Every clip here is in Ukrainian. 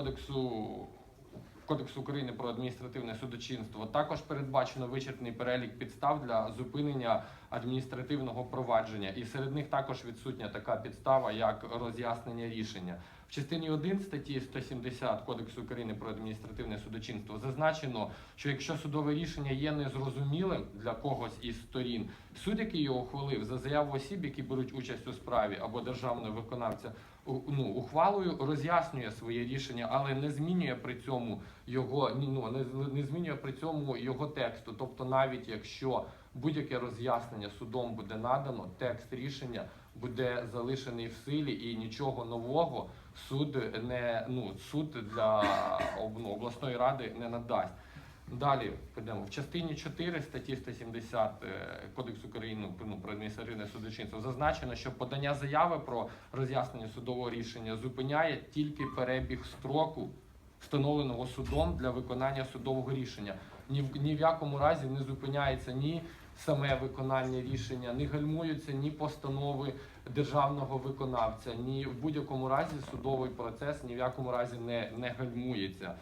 кодексу. Кодексу України про адміністративне судочинство також передбачено вичерпний перелік підстав для зупинення адміністративного провадження, і серед них також відсутня така підстава, як роз'яснення рішення. В частині 1 статті 170 Кодексу України про адміністративне судочинство зазначено, що якщо судове рішення є незрозумілим для когось із сторін, суд, який його ухвалив за заяву осіб, які беруть участь у справі або державного виконавця, ну, ухвалою роз'яснює своє рішення, але не змінює при цьому його ні- ну, не, не змінює при цьому його тексту. Тобто, навіть якщо будь-яке роз'яснення судом буде надано, текст рішення буде залишений в силі і нічого нового суд не ну суд для ну, обласної ради не надасть. Далі підемо в частині 4 статті 170 е, Кодексу України ну, про адміністративне судочинство зазначено, що подання заяви про роз'яснення судового рішення зупиняє тільки перебіг строку, встановленого судом для виконання судового рішення. Ні в ні в якому разі не зупиняється ні саме виконання рішення, не гальмуються ні постанови державного виконавця, ні в будь-якому разі судовий процес ні в якому разі не, не гальмується.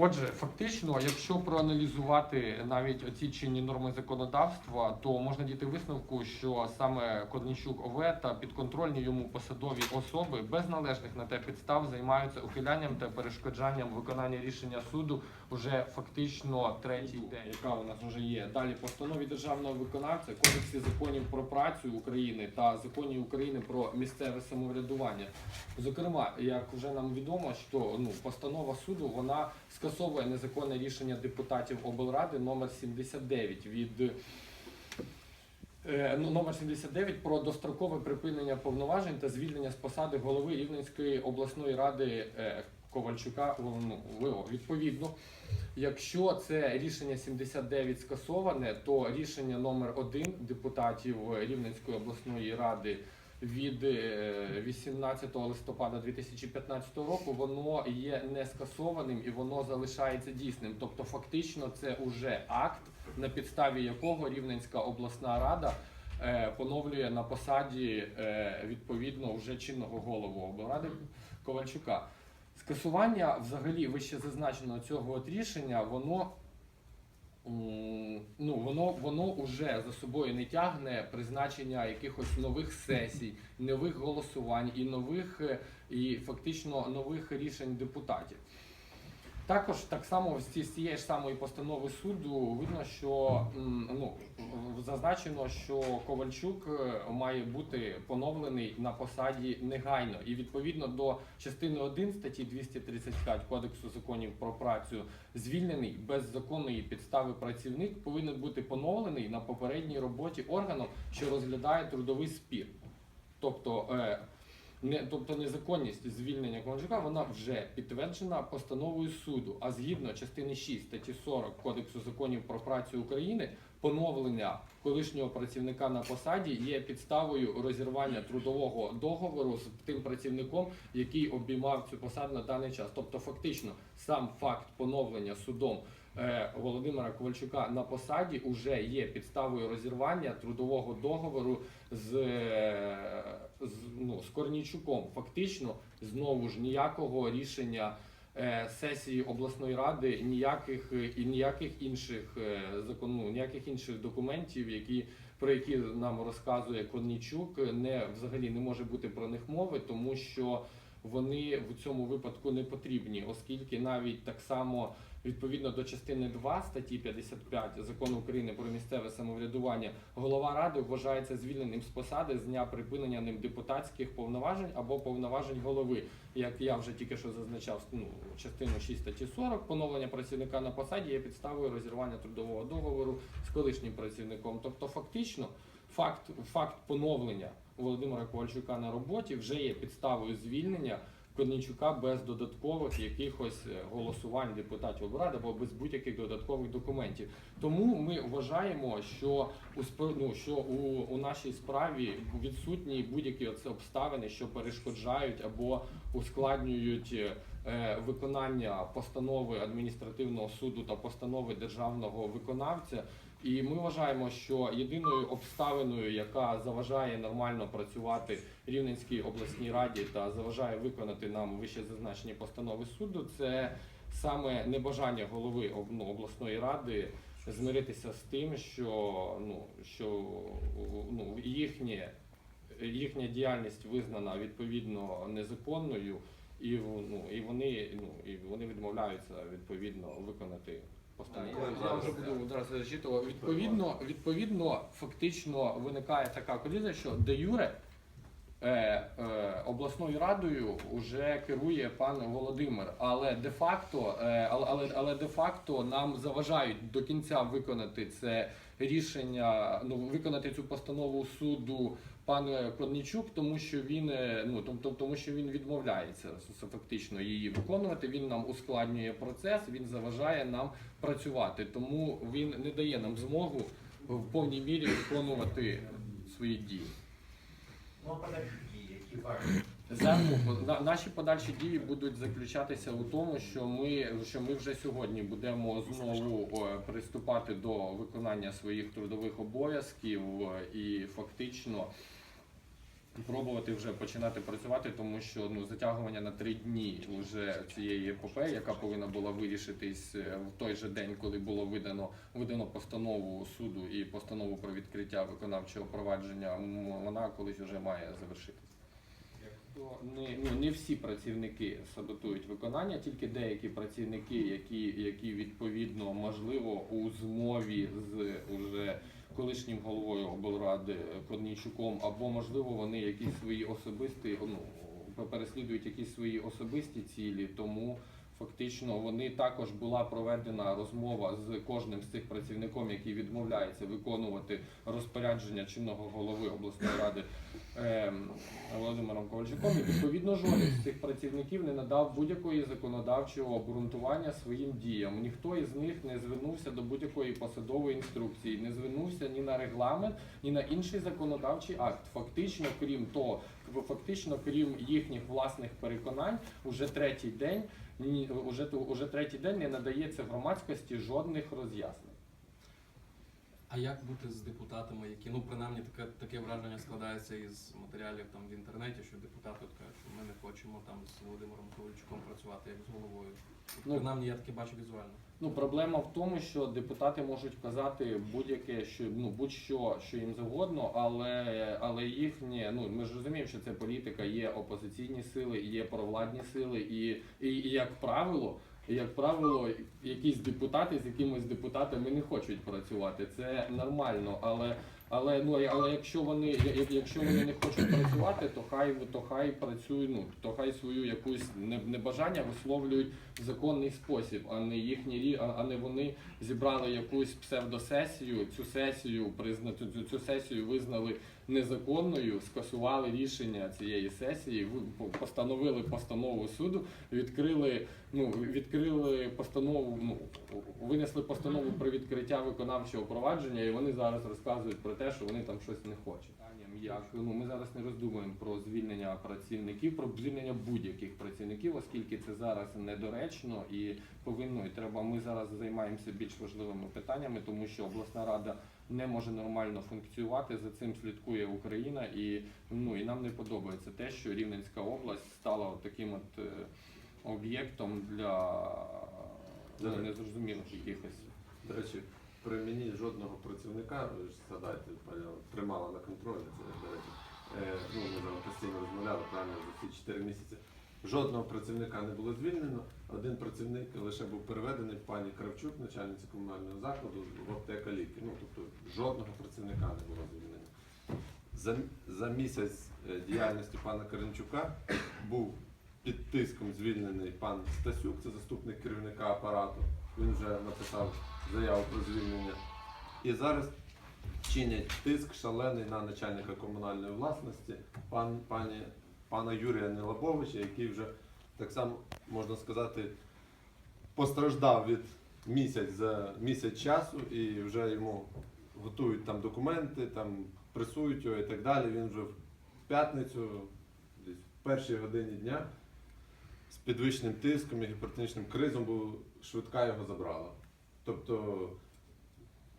Отже, фактично, якщо проаналізувати навіть оці чинні норми законодавства, то можна дійти висновку, що саме Корнійчук ОВ та підконтрольні йому посадові особи без належних на те підстав займаються ухилянням та перешкоджанням виконання рішення суду уже фактично третій день, яка у нас вже є. Далі постанові державного виконавця, кодексі законів про працю України та законів України про місцеве самоврядування. Зокрема, як вже нам відомо, що ну постанова суду вона скасовує незаконне рішення депутатів облради номер 79 від е, ну, номер 79 про дострокове припинення повноважень та звільнення з посади голови Рівненської обласної ради е, Ковальчука. Ну, Відповідно, якщо це рішення 79 скасоване, то рішення номер 1 депутатів Рівненської обласної ради від е, 18 листопада 2015 року воно є не скасованим і воно залишається дійсним. Тобто, фактично, це уже акт, на підставі якого Рівненська обласна рада е, поновлює на посаді е, відповідно вже чинного голову облради Ковальчука. Скасування взагалі вище зазначеного цього от рішення, воно ну, воно, воно уже за собою не тягне призначення якихось нових сесій, нових голосувань і нових е, і фактично нових рішень депутатів. Також так само з цієї ж самої постанови суду видно, що ну, зазначено, що Ковальчук е, має бути поновлений на посаді негайно. І відповідно до частини 1 статті 235 Кодексу законів про працю звільнений без законної підстави працівник повинен бути поновлений на попередній роботі органом, що розглядає трудовий спір. Тобто, е, не, тобто незаконність звільнення Ковальчука вона вже підтверджена постановою суду. А згідно частини 6 статті 40 Кодексу законів про працю України, поновлення колишнього працівника на посаді є підставою розірвання трудового договору з тим працівником, який обіймав цю посаду на даний час. Тобто, фактично, сам факт поновлення судом е, Володимира Ковальчука на посаді вже є підставою розірвання трудового договору з, Корнійчуком. Фактично, знову ж ніякого рішення е, сесії обласної ради, ніяких е, і ніяких інших е, закон, ну, ніяких інших документів, які про які нам розказує Корнійчук, не взагалі не може бути про них мови, тому що вони в цьому випадку не потрібні, оскільки навіть так само відповідно до частини 2 статті 55 закону України про місцеве самоврядування, голова ради вважається звільненим з посади з дня припинення ним депутатських повноважень або повноважень голови. Як я вже тільки що зазначав, ну, частину 6 статті 40, поновлення працівника на посаді є підставою розірвання трудового договору з колишнім працівником. Тобто, фактично, факт, факт поновлення Володимира Ковальчука на роботі вже є підставою звільнення Корнійчука без додаткових якихось е, голосувань депутатів облради або без будь-яких додаткових документів. Тому ми вважаємо, що у ну, що у, у нашій справі відсутні будь-які обставини, що перешкоджають або ускладнюють е, виконання постанови адміністративного суду та постанови державного виконавця. І ми вважаємо, що єдиною обставиною, яка заважає нормально працювати Рівненській обласній раді та заважає виконати нам вище зазначені постанови суду, це саме небажання голови ну, обласної ради змиритися з тим, що ну що ну їхнє їхня діяльність визнана відповідно незаконною, і ну і вони ну і вони відмовляються відповідно виконати Так, Я вже буду одразу зачитувати. Відповідно, відповідно, фактично виникає така колізія, що де юре. Е, е, обласною радою вже керує пан Володимир, але де-факто, е, але, але, але де-факто нам заважають до кінця виконати це рішення, ну виконати цю постанову суду пан Корнічук, тому що він е, ну тобто, тому що він відмовляється фактично її виконувати. Він нам ускладнює процес, він заважає нам працювати, тому він не дає нам змогу в повній мірі виконувати свої дії. Ну, подальші дії, які ну, наші подальші дії будуть заключатися у тому, що ми, що ми вже сьогодні будемо знову е, приступати до виконання своїх трудових обов'язків е, і фактично пробувати вже починати працювати, тому що ну затягування на три дні вже цієї епопеї, яка повинна була вирішитись е, в той же день, коли було видано видано постанову суду і постанову про відкриття виконавчого провадження, вона колись вже має завершитися. То не, ну, не всі працівники саботують виконання, тільки деякі працівники, які, які відповідно можливо у змові з уже колишнім головою облради Корнійчуком, або можливо вони якісь свої особисті ну, переслідують якісь свої особисті цілі, тому. Фактично, вони також була проведена розмова з кожним з цих працівником, який відмовляється виконувати розпорядження чинного голови обласної ради ем, Володимиром Ковальчуком. І відповідно жоден з цих працівників не надав будь-якої законодавчого обґрунтування своїм діям. Ніхто із них не звернувся до будь-якої посадової інструкції, не звернувся ні на регламент, ні на інший законодавчий акт. Фактично, крім того, фактично, крім їхніх власних переконань, уже третій день ні, уже, уже третій день не надається громадськості жодних роз'яснень. А як бути з депутатами, які ну принаймні таке таке враження складається із матеріалів там в інтернеті, що депутати от кажуть, що ми не хочемо там з Володимиром Ковальчуком працювати як з головою. От, Ну, принаймні я таке бачу візуально. Ну, проблема в тому, що депутати можуть казати будь-яке, що ну будь-що, що їм завгодно, але але їхнє, ну ми ж розуміємо, що це політика, є опозиційні сили, є провладні сили, і, і, і як правило, і, як правило, якісь депутати з якимись депутатами не хочуть працювати. Це нормально, але. Але ну але якщо вони якщо вони не хочуть працювати, то хай то хай працюють, ну то хай свою якусь небажання висловлюють в законний спосіб, а не їхні рі- а- не вони зібрали якусь псевдосесію. Цю сесію призна цю сесію визнали незаконною, скасували рішення цієї сесії, ви- постановили постанову суду, відкрили ну відкрили постанову. Ну винесли постанову про відкриття виконавчого провадження, і вони зараз розказують про те, що вони там щось не хочуть. Питанням, Як ну ми зараз не роздумуємо про звільнення працівників, про звільнення будь-яких працівників, оскільки це зараз недоречно і повинно і треба. Ми зараз займаємося більш важливими питаннями, тому що обласна рада не може нормально функціонувати. За цим слідкує Україна, і ну і нам не подобається те, що Рівненська область стала таким от е, об'єктом для ну, незрозумілих якихось. До речі, при мені жодного працівника, ви ж згадайте, тримала на контролі, це, до речі, е, ну, ми постійно розмовляли правильно за ці 4 місяці. Жодного працівника не було звільнено, один працівник лише був переведений пані Кравчук, начальниця комунального закладу, в аптека ліки. Ну, тобто жодного працівника не було звільнено. За, за місяць е, діяльності пана Каренчука був під тиском звільнений пан Стасюк, це заступник керівника апарату. Він вже написав заяву про звільнення. І зараз чинять тиск шалений на начальника комунальної власності, пан, пані, пана Юрія Нелабовича, який вже так само, можна сказати, постраждав від місяць за місяць часу і вже йому готують там документи, там пресують його і так далі. Він вже в п'ятницю, десь в першій годині дня, з підвищеним тиском і гіпертонічним кризом, бо швидка його забрала. Тобто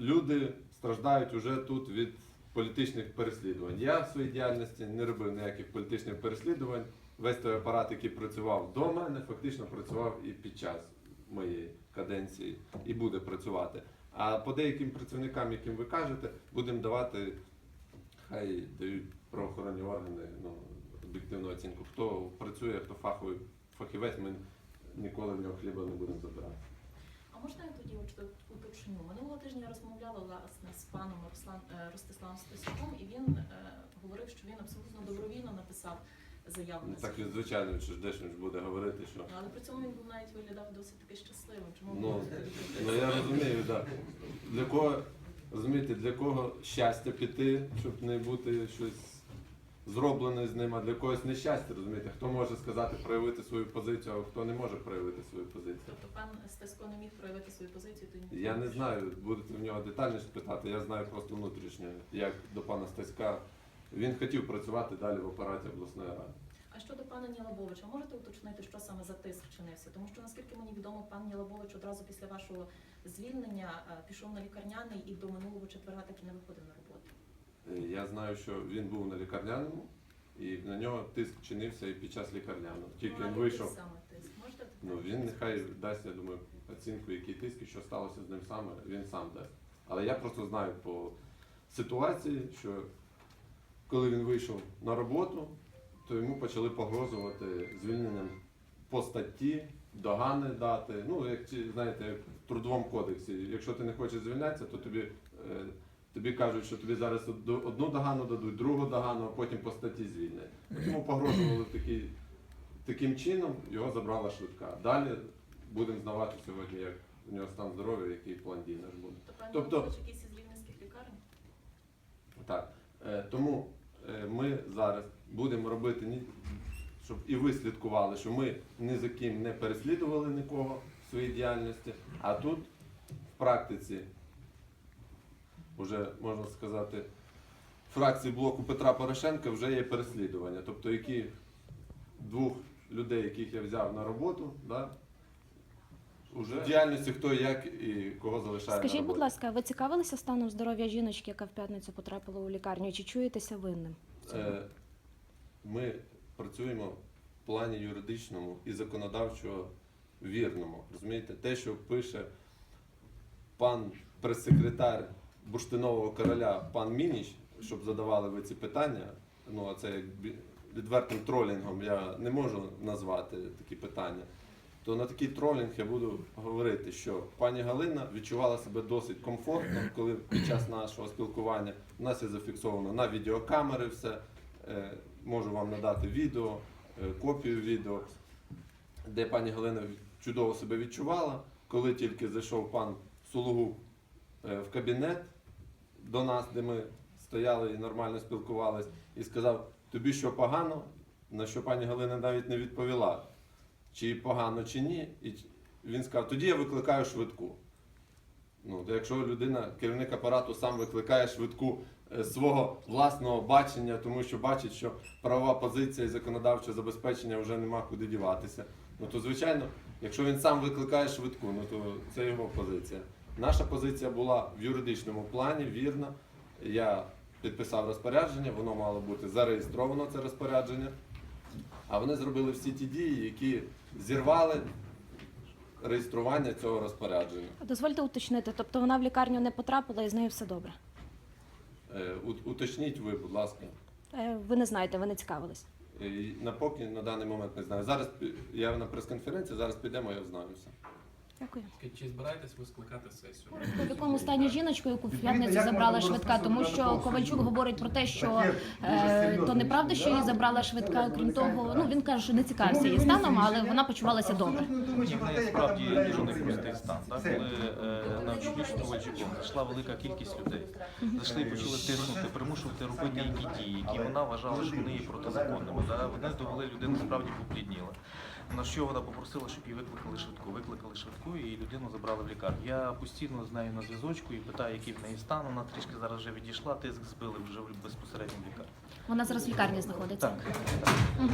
люди страждають уже тут від політичних переслідувань. Я в своїй діяльності не робив ніяких політичних переслідувань. Весь той апарат, який працював до мене, фактично працював і під час моєї каденції і буде працювати. А по деяким працівникам, яким ви кажете, будемо давати, хай дають правоохоронні органи ну, об'єктивну оцінку. Хто працює, хто фаховий фахівець, ми ніколи в нього хліба не будемо забирати. А можна я тоді уточню? Минулого тижня я розмовляла власне з паном Руслан е, Ростиславом Стасюком, і він е, говорив, що він абсолютно добровільно написав заяву Так звичайно, що ж Дешин буде говорити, що Ну, Але при цьому він був навіть виглядав досить таки щасливим. Чому Ну, ну я розумію, да. Для кого, розумієте, для кого щастя піти, щоб не бути щось зроблене з ним, а для когось нещастя, розумієте? Хто може сказати, проявити свою позицію, а хто не може проявити свою позицію. Тобто пан Стасько не міг проявити свою позицію, то ні. Я не знаю, будете в нього детальніше питати, я знаю просто внутрішньо, як до пана Стаська. Він хотів працювати далі в апараті обласної ради. А щодо пана Нілабовича, можете уточнити, що саме за тиск чинився? Тому що наскільки мені відомо, пан Нілабович одразу після вашого звільнення е, пішов на лікарняний і до минулого четверга так і не виходив на роботу. Е, Я знаю, що він був на лікарняному, і на нього тиск чинився і під час лікарняного. Тільки Ну, він вийшов. саме тиск? Можете Ну він нехай дасть, я думаю, оцінку, який тиск і що сталося з ним саме, він сам дасть. Але я просто знаю по ситуації, що коли він вийшов на роботу, то йому почали погрожувати звільненням по статті, догани дати. Ну, як знаєте, як в трудовому кодексі. Якщо ти не хочеш звільнятися, то тобі, е, тобі кажуть, що тобі зараз одну догану дадуть, другу догану, а потім по статті звільнять. От Йому погрожували такий, таким чином, його забрала швидка. Далі будемо знавати сьогодні, як у нього стан здоров'я, який план дій наш буде. То Тобто- Нілабович якийсь із рівненських лікарень? Так. Е, тому ми зараз будемо робити, щоб і ви слідкували, що ми ні за ким не переслідували нікого в своїй діяльності, а тут в практиці, вже можна сказати, фракції блоку Петра Порошенка вже є переслідування. Тобто, які двох людей, яких я взяв на роботу, да, уже в діяльності хто як і кого залишає. на Скажіть, будь роботі. ласка, ви цікавилися станом здоров'я жіночки, яка в п'ятницю потрапила у лікарню? Чи чуєтеся винним? в цьому? Е, Ми працюємо в плані юридичному і законодавчо вірному. Розумієте, те, що пише пан прес-секретар бурштинового короля, пан Мініч, щоб задавали ви ці питання. Ну, а це як бі- відвертим тролінгом я не можу назвати такі питання. То на такий тролінг я буду говорити, що пані Галина відчувала себе досить комфортно, коли під час нашого спілкування у нас є зафіксовано на відеокамери все. Е, Можу вам надати відео, е, копію відео, де пані Галина чудово себе відчувала, коли тільки зайшов пан Сулугу е, в кабінет до нас, де ми стояли і нормально спілкувались, і сказав, тобі що погано, на що пані Галина навіть не відповіла, чи погано, чи ні. І він сказав, тоді я викликаю швидку. Ну, то якщо людина, керівник апарату, сам викликає швидку е, свого власного бачення, тому що бачить, що правова позиція і законодавче забезпечення вже нема куди діватися. Ну то звичайно, якщо він сам викликає швидку, ну то це його позиція. Наша позиція була в юридичному плані вірна. Я підписав розпорядження, воно мало бути зареєстровано це розпорядження. А вони зробили всі ті дії, які зірвали реєстрування цього розпорядження. Дозвольте уточнити, тобто вона в лікарню не потрапила і з нею все добре. Е, у- Уточніть ви, будь ласка. Е, Ви не знаєте, ви не цікавились. Е, На поки на даний момент не знаю. Зараз пі- я на прес-конференції, зараз підемо, я знаю все. Дякую. Чи збираєтесь ви скликати сесію? В якому стані жіночку, яку п'ятницю забрала швидка, тому що Ковальчук говорить про те, що е, то неправда, що її забрала швидка. Крім того, ну він каже, що не цікавився її станом, але вона почувалася добре. не Ні, в неї справді дуже непростий стан. Так? Коли е, на чолі з Ковальчуком зайшла велика кількість людей, зайшли і почали тиснути, примушувати робити які дії, які вона вважала, що вони є протизаконними. Да? Вони довели людину справді поблідніла. На що вона попросила, щоб її викликали швидку. Викликали швидку і людину забрали в лікарню. Я постійно з нею на зв'язочку і питаю, який в неї стан. Вона трішки зараз вже відійшла, тиск збили вже в- безпосередньо в лікарні. Вона зараз в лікарні знаходиться. Так. Мгм.